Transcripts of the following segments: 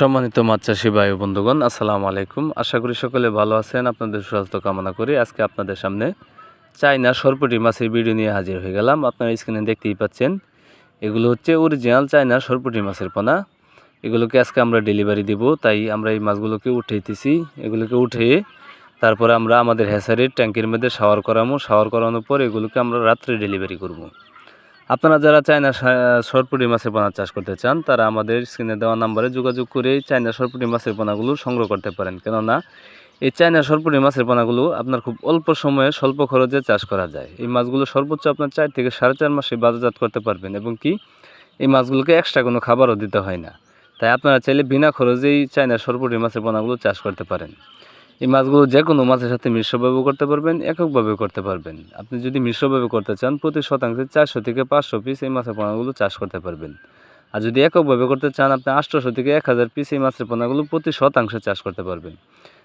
সম্মানিত মাছ চাষি ও বন্ধুগণ, আসসালামু আলাইকুম। আশা করি সকলে ভালো আছেন, আপনাদের সুস্বাস্থ্য কামনা করি। আজকে আপনাদের সামনে চায়না সরপুটি মাছের ভিডিও নিয়ে হাজির হয়ে গেলাম। আপনারা স্ক্রিনে দেখতেই পাচ্ছেন, এগুলো হচ্ছে অরিজিনাল চায়না সরপুটি মাছের পোনা। এগুলোকে আজকে আমরা ডেলিভারি দিব, তাই আমরা এই মাছগুলোকে উঠাইতেছি। এগুলোকে উঠে তারপরে আমরা আমাদের হ্যাসারির ট্যাঙ্কের মধ্যে শাওয়ার করাবো শাওয়ার করানোর পর এগুলোকে আমরা রাত্রে ডেলিভারি করব। আপনারা যারা চায়না সরপুটি মাছের পোনা চাষ করতে চান, তারা আমাদের স্ক্রিনে দেওয়া নাম্বারে যোগাযোগ করে চায়না সরপুটি মাছের পোনাগুলো সংগ্রহ করতে পারেন। কেননা, এই চায়না সরপুটি মাছের পোনাগুলো আপনার খুব অল্প সময়ে স্বল্প খরচে চাষ করা যায়। এই মাছগুলো সর্বোচ্চ আপনার চার থেকে সাড়ে চার মাসে বাজারজাত করতে পারবেন এবং কি, এই মাছগুলোকে এক্সট্রা কোনো খাবারও দিতে হয় না। তাই আপনারা চাইলে বিনা খরচেই চায়না সরপুটি মাছের পোনাগুলো চাষ করতে পারেন। এই মাছগুলো যে কোনো মাছের সাথে মিশ্রভাবেও করতে পারবেন, এককভাবে করতে পারবেন। আপনি যদি মিশ্রভাবে করতে চান, প্রতি শতাংশে চারশো থেকে পাঁচশো পিস এই মাছের পোনাগুলো চাষ করতে পারবেন। আর যদি এককভাবে করতে চান, আপনি আটশোশো থেকে এক হাজার পিস এই মাছের পোনাগুলো প্রতি শতাংশে চাষ করতে পারবেন।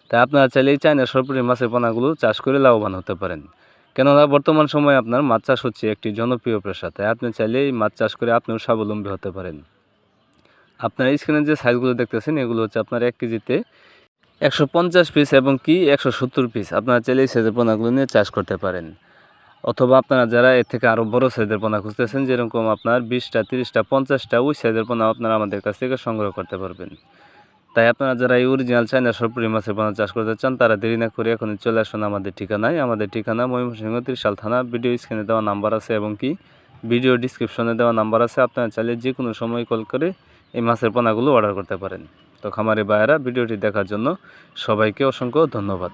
তাই আপনারা চাইলে এই চায়না সরপুরি মাছের পোনাগুলো চাষ করে লাভবান হতে পারেন। কেননা বর্তমান সময়ে আপনার মাছ চাষ হচ্ছে একটি জনপ্রিয় পেশা, তাই আপনি চাইলে এই মাছ চাষ করে আপনিও স্বাবলম্বী হতে পারেন। আপনার স্ক্রিনে যে সাইজগুলো দেখতেছেন, এগুলো হচ্ছে আপনার এক কেজিতে একশো পঞ্চাশ পিস এবং কি একশো সত্তর পিস আপনারা চাইলে এই সাইজের পোনাগুলো নিয়ে চাষ করতে পারেন। অথবা আপনারা যারা এর থেকে আরও বড় সাইজের পোনা খুঁজতেছেন, যেরকম আপনার বিশটা, তিরিশটা, পঞ্চাশটা, ওই সাইজের পোনা আপনারা আমাদের কাছ থেকে সংগ্রহ করতে পারবেন। তাই আপনারা যারা এই অরিজিনাল চায়না সরপুরি মাছের পোনা চাষ করতে চান, তারা দেরি না করে এখনই চলে আসুন আমাদের ঠিকানায়। আমাদের ঠিকানা ময়মনসিংহ ত্রিশাল থানা, ভিডিও স্ক্রিনে দেওয়া নাম্বার আছে এবং কি ভিডিও ডিসক্রিপশনে দেওয়া নাম্বার আছে। আপনারা চাইলে যে কোনো সময় কল করে এই মাছের পোনাগুলো অর্ডার করতে পারেন। তো খামারি ভাইয়েরা, ভিডিওটি দেখার জন্য সবাইকে অসংখ্য ধন্যবাদ।